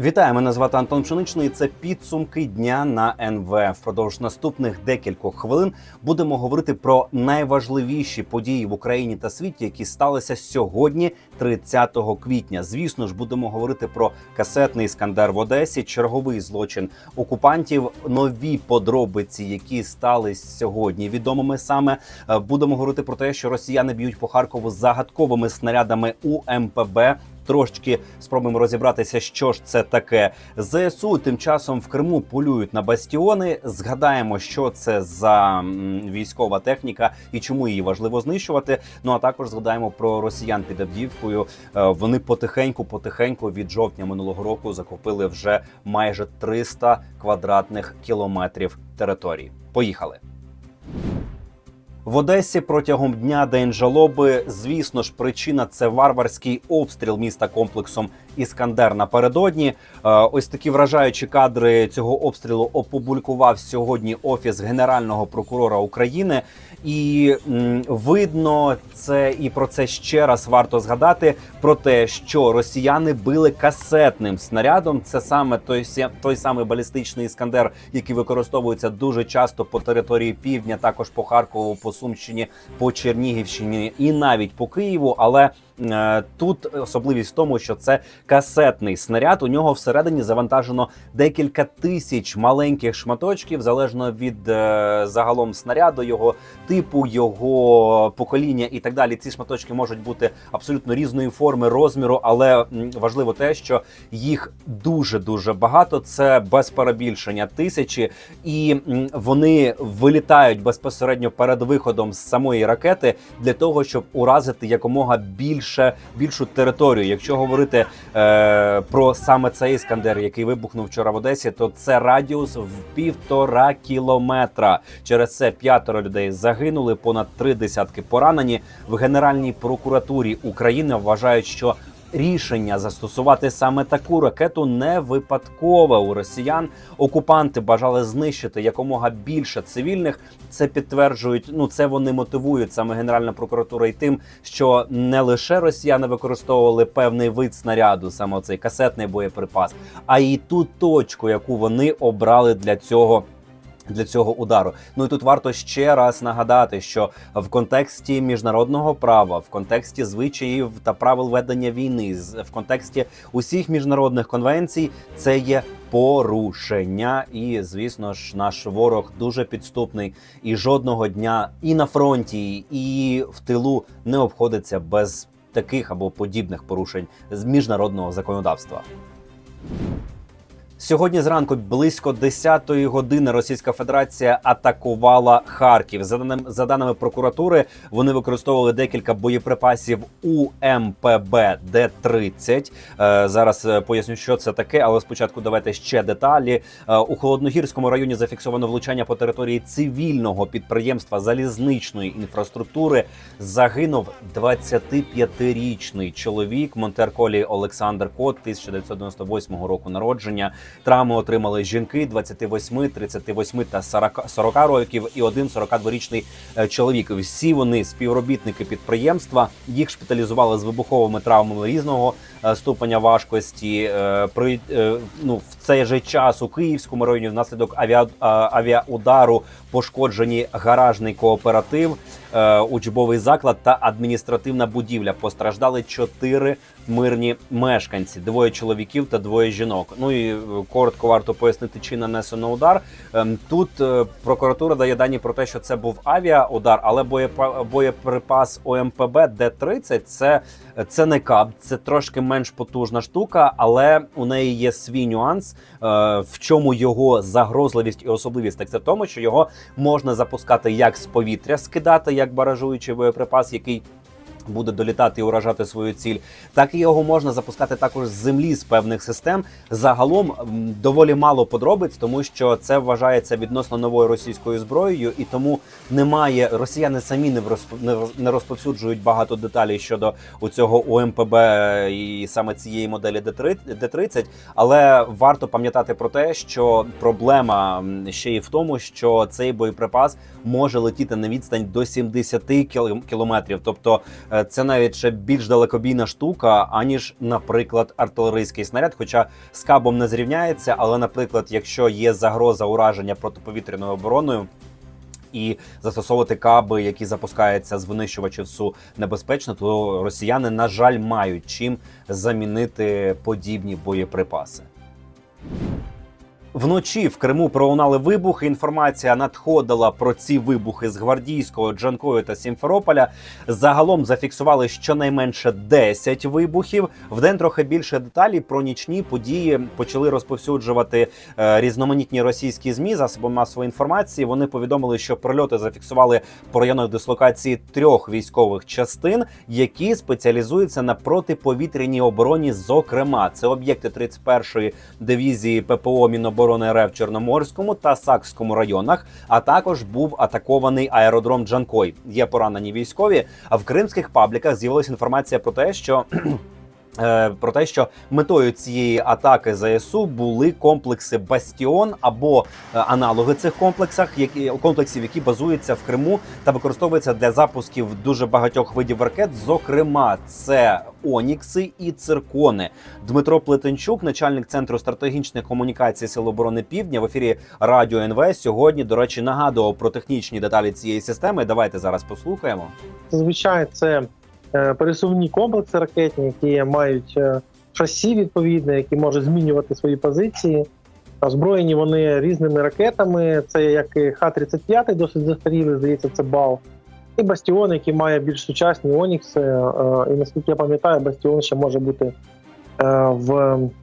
Вітаю, мене звати Антон Пшеничний. Це підсумки дня на НВ. Впродовж наступних декількох хвилин будемо говорити про найважливіші події в Україні та світі, які сталися сьогодні, 30 квітня. Звісно ж, будемо говорити про касетний іскандер в Одесі, черговий злочин окупантів, нові подробиці, які стали сьогодні відомими саме. Е, Будемо говорити про те, що росіяни б'ють по Харкову загадковими снарядами у МПБ. Трошечки спробуємо розібратися, що ж це таке. ЗСУ тим часом в Криму полюють на бастіони. Згадаємо, що це за військова техніка і чому її важливо знищувати. Ну а також згадаємо про росіян під Авдіївкою. Е, Вони потихеньку, потихеньку від жовтня минулого року захопили вже майже 300 квадратних кілометрів території. Поїхали. В Одесі протягом дня день жалоби. Звісно ж, причина це варварський обстріл міста комплексом Іскандер напередодні. Е, Ось такі вражаючі кадри цього обстрілу опублікував сьогодні офіс генерального прокурора України. І видно це і про це ще раз варто згадати про те, що росіяни били касетним снарядом. Це саме той, той самий балістичний іскандер, який використовується дуже часто по території півдня, також по Харкову, по Сумщині, по Чернігівщині і навіть по Києву. Але тут особливість в тому, що це касетний снаряд. У нього всередині завантажено декілька тисяч маленьких шматочків, залежно від е, загалом снаряду, його типу, його покоління і так далі. Ці шматочки можуть бути абсолютно різної форми, розміру, але важливо те, що їх дуже дуже багато. Це без перебільшення тисячі, і вони вилітають безпосередньо перед виходом з самої ракети для того, щоб уразити якомога більше більшу територію. Якщо говорити е, про саме цей іскандер, який вибухнув вчора в Одесі, то це радіус в півтора кілометра. Через це п'ятеро людей загинули, понад три десятки поранені. В Генеральній прокуратурі України вважають, що Рішення застосувати саме таку ракету не випадкове у росіян. Окупанти бажали знищити якомога більше цивільних. Це підтверджують. Ну це вони мотивують саме Генеральна прокуратура і тим, що не лише росіяни використовували певний вид снаряду, саме цей касетний боєприпас, а й ту точку, яку вони обрали для цього. Для цього удару. Ну і тут варто ще раз нагадати, що в контексті міжнародного права, в контексті звичаїв та правил ведення війни, в контексті усіх міжнародних конвенцій, це є порушення. І звісно ж, наш ворог дуже підступний і жодного дня і на фронті, і в тилу не обходиться без таких або подібних порушень з міжнародного законодавства. Сьогодні зранку близько 10-ї години Російська Федерація атакувала Харків. За даними, за даними прокуратури, вони використовували декілька боєприпасів УМПБ Д-30. Е, зараз е, поясню, що це таке, але спочатку давайте ще деталі. Е, у холодногірському районі зафіксовано влучання по території цивільного підприємства залізничної інфраструктури. Загинув 25-річний чоловік Монтерколі Олександр Кот, 1998 року народження. Травми отримали жінки 28, 38 та 40, 40 років і один 42-річний е, чоловік. Всі вони співробітники підприємства. Їх шпиталізували з вибуховими травмами різного е, ступеня важкості. Е, При ну в цей же час у Київському районі внаслідок авіа, авіаудару пошкоджені гаражний кооператив, учбовий заклад та адміністративна будівля. Постраждали чотири мирні мешканці: двоє чоловіків та двоє жінок. Ну і е, коротко варто пояснити, чи нанесено удар. Ем, Тут е, прокуратура дає дані про те, що це був авіаудар, але боєприпас ОМПБ Д-30 це, це не каб, це трошки менш потужна штука, але у неї є свій нюанс. Е, В чому його загрозливість і особливість? Так це в тому, що його можна запускати як з повітря, скидати як баражуючий боєприпас, який буде долітати і уражати свою ціль, так і його можна запускати також з землі з певних систем. Загалом доволі мало подробиць, тому що це вважається відносно новою російською зброєю, і тому немає росіяни самі не не розповсюджують багато деталей щодо у цього УМПБ і саме цієї моделі Д-30, Але варто пам'ятати про те, що проблема ще й в тому, що цей боєприпас може летіти на відстань до 70 кілом- кілометрів. Тобто е, це навіть ще більш далекобійна штука, аніж, наприклад, артилерійський снаряд. Хоча з кабом не зрівняється, але, наприклад, якщо є загроза ураження протиповітряною обороною. І застосовувати каби, які запускаються з винищувачів СУ небезпечно, то росіяни, на жаль, мають чим замінити подібні боєприпаси. Вночі в Криму пролунали вибухи. Інформація надходила про ці вибухи з гвардійського, Джанкою та Сімферополя. Загалом зафіксували щонайменше 10 вибухів. Вдень трохи більше деталей про нічні події почали розповсюджувати е, різноманітні російські змі засоби масової інформації. Вони повідомили, що прильоти зафіксували по районах дислокації трьох військових частин, які спеціалізуються на протиповітряній обороні. Зокрема, це об'єкти 31-ї дивізії ППО Міноборони РФ в Чорноморському та Сакському районах. А також був атакований аеродром Джанкой. Є поранені військові. А в кримських пабліках з'явилася інформація про те, що. Е, Про те, що метою цієї атаки ЗСУ були комплекси Бастіон або е, аналоги цих комплексах, які комплексів, які базуються в Криму та використовуються для запусків дуже багатьох видів ракет. Зокрема, це Онікси і циркони. Дмитро Плетенчук, начальник центру стратегічних комунікацій Сил оборони Півдня в ефірі Радіо НВ. Сьогодні, до речі, нагадував про технічні деталі цієї системи. Давайте зараз послухаємо. Зазвичай це пересувні комплекси ракетні, які мають е, шасі відповідне, які можуть змінювати свої позиції. Озброєні вони різними ракетами. Це як і Х-35, досить застарілий, здається, це БАЛ. І Бастіон, який має більш сучасні Онікси. Е, І наскільки я пам'ятаю, Бастіон ще може бути е, в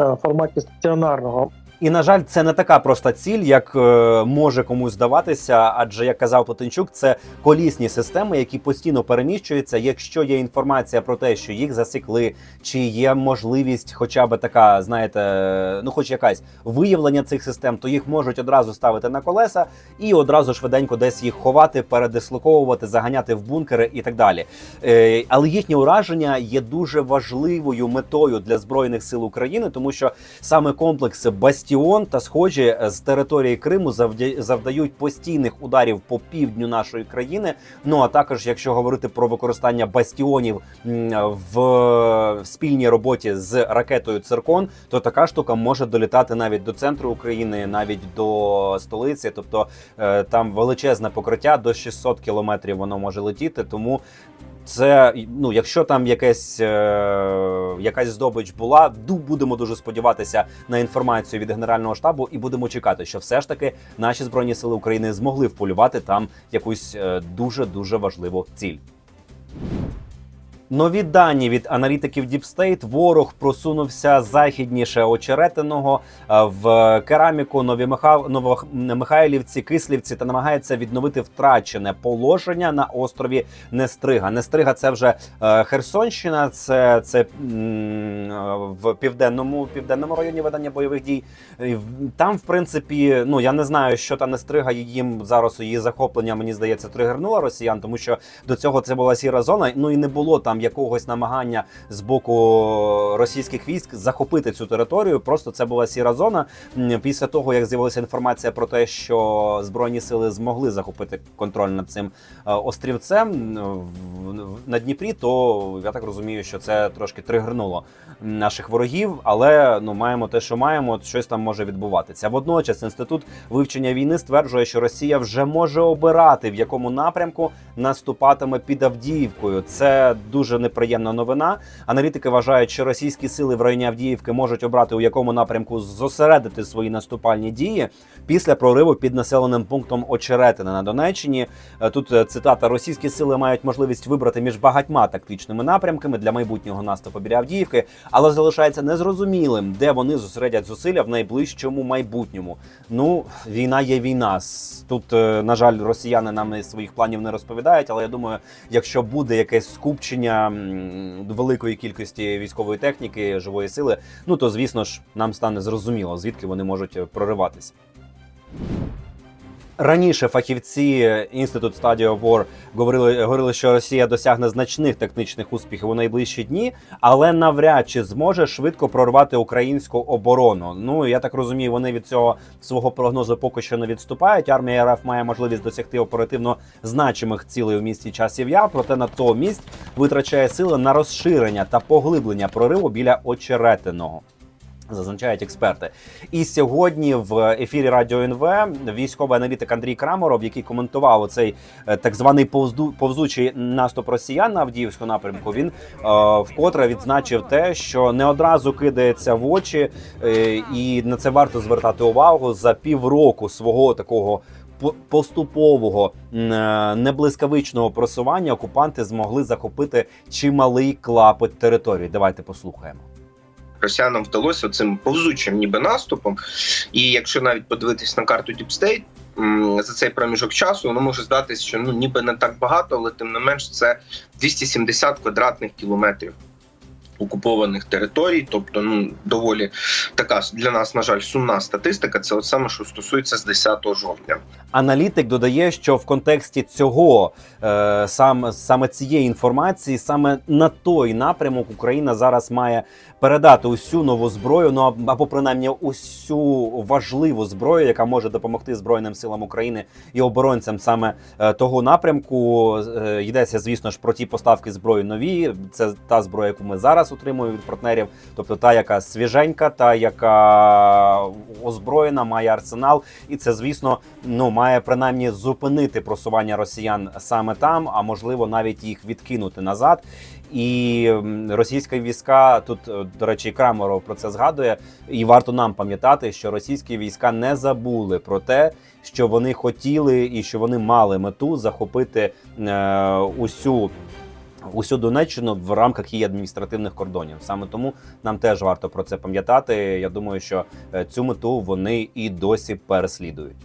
е, форматі стаціонарного. І на жаль, це не така проста ціль, як е, може комусь здаватися. Адже як казав Плетенчук, це колісні системи, які постійно переміщуються. Якщо є інформація про те, що їх засікли, чи є можливість, хоча б така, знаєте, ну хоч якась виявлення цих систем, то їх можуть одразу ставити на колеса і одразу швиденько десь їх ховати, передислоковувати, заганяти в бункери і так далі. Е, але їхнє ураження є дуже важливою метою для збройних сил України, тому що саме комплекси Бастіон та схожі е, з території Криму завдають постійних ударів по півдню нашої країни. Ну а також, якщо говорити про використання бастіонів в спільній роботі з ракетою Циркон, то така штука може долітати навіть до центру України, навіть до столиці. Тобто е, там величезне покриття до 600 кілометрів воно може летіти. Тому це ну, якщо там якесь, е, якась здобич була, будемо дуже сподіватися на інформацію від Генерального штабу і будемо чекати, що все ж таки наші збройні сили України змогли вполювати там якусь дуже дуже важливу ціль. Нові дані від аналітиків Deep State. Ворог просунувся західніше очеретиного е, в кераміку Нові Миха... Новомихайлівці, Кислівці та намагається відновити втрачене положення на острові Нестрига. Нестрига це вже е, Херсонщина, це, це в південному південному районі ведення бойових дій. Там, в принципі, ну я не знаю, що та Нестрига їм зараз її захоплення, мені здається, тригернула росіян, тому що до цього це була сіра зона. Ну і не було там якогось намагання з боку російських військ захопити цю територію. Просто це була сіра зона. Після того, як з'явилася інформація про те, що збройні сили змогли захопити контроль над цим е, острівцем на Дніпрі, то я так розумію, що це трошки тригернуло наших ворогів, але ну маємо те, що маємо. Щось там може відбуватися. Водночас інститут вивчення війни стверджує, що Росія вже може обирати в якому напрямку наступатиме під Авдіївкою. Це дуже неприємна новина. Аналітики вважають, що російські сили в районі Авдіївки можуть обрати у якому напрямку зосередити свої наступальні дії після прориву під населеним пунктом Очеретина на Донеччині. Е, Тут е, цитата: російські сили мають можливість вибрати між багатьма тактичними напрямками для майбутнього наступу біля Авдіївки, але залишається незрозумілим, де вони зосередять зусилля в найближчому майбутньому. Ну, війна є війна. Тут, е, на жаль, росіяни нам своїх планів не розповідають. Але я думаю, якщо буде якесь скупчення великої кількості військової техніки, живої сили, ну то звісно ж нам стане зрозуміло, звідки вони можуть прориватись. прориватися. Раніше фахівці Institute Study War говорили, говорили, що Росія досягне значних тактичних успіхів у найближчі дні, але навряд чи зможе швидко прорвати українську оборону. Ну я так розумію, вони від цього свого прогнозу поки що не відступають. Армія РФ має можливість досягти оперативно значимих цілей у місті часів яр, проте натомість витрачає сили на розширення та поглиблення прориву біля очеретиного. Зазначають експерти, і сьогодні в ефірі Радіо НВ військовий аналітик Андрій Краморов, який коментував оцей е, так званий повзду, повзучий наступ росіян на Авдіївську напрямку. Він е, вкотре відзначив те, що не одразу кидається в очі, е, і на це варто звертати увагу за півроку свого такого. Поступового е, неблискавичного просування окупанти змогли захопити чималий клапоть території. Давайте послухаємо. Росіянам вдалося цим повзучим ніби наступом. І якщо навіть подивитись на карту State, за цей проміжок часу, воно може здатися, що ну ніби не так багато, але тим не менш це 270 квадратних кілометрів. Окупованих територій, тобто ну доволі така для нас, на жаль, сумна статистика. Це от саме, що стосується з 10 жовтня. Аналітик додає, що в контексті цього е, саме, саме цієї інформації, саме на той напрямок Україна зараз має передати усю нову зброю, ну аб- або принаймні усю важливу зброю, яка може допомогти Збройним силам України і оборонцям саме е, того напрямку. Е, йдеться, звісно ж, про ті поставки зброї нові. Це та зброя, яку ми зараз отримуємо від партнерів, тобто та, яка свіженька, та яка озброєна, має арсенал, і це, звісно, ну має принаймні зупинити просування росіян саме там, а можливо навіть їх відкинути назад. І російські війська тут, е, до речі, Крамеров про це згадує. І варто нам пам'ятати, що російські війська не забули про те, що вони хотіли і що вони мали мету захопити е, усю. Усю Донеччину в рамках її адміністративних кордонів. Саме тому нам теж варто про це пам'ятати. Я думаю, що е, цю мету вони і досі переслідують.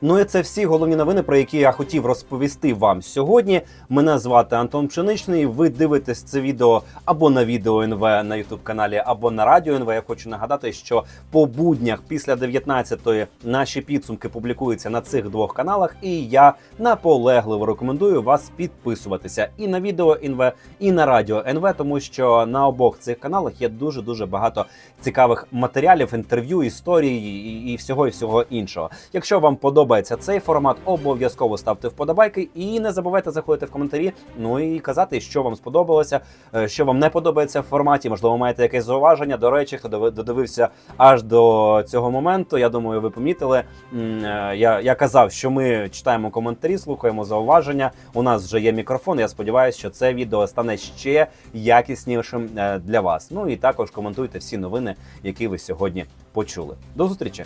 Ну і це всі головні новини, про які я хотів розповісти вам сьогодні. Мене звати Антон Пшеничний. Ви дивитесь це відео або на відео НВ на Ютуб каналі, або на радіо НВ. Я хочу нагадати, що по буднях після 19-ї наші підсумки публікуються на цих двох каналах, і я наполегливо рекомендую вас підписуватися і на відео НВ, і на радіо НВ, тому що на обох цих каналах є дуже дуже багато цікавих матеріалів, інтерв'ю, історій і, і всього і всього іншого. Якщо вам подобається цей формат, обов'язково ставте вподобайки і не забувайте заходити в коментарі. Ну і казати, що вам сподобалося, е, що вам не подобається в форматі. Можливо, маєте якесь зауваження. До речі, хто додивився аж до цього моменту. Я думаю, ви помітили. Е, Я, я казав, що ми читаємо коментарі, слухаємо зауваження. У нас вже є мікрофон. Я сподіваюся, що це відео стане ще якіснішим е, для вас. Ну і також коментуйте всі новини, які ви сьогодні почули. До зустрічі!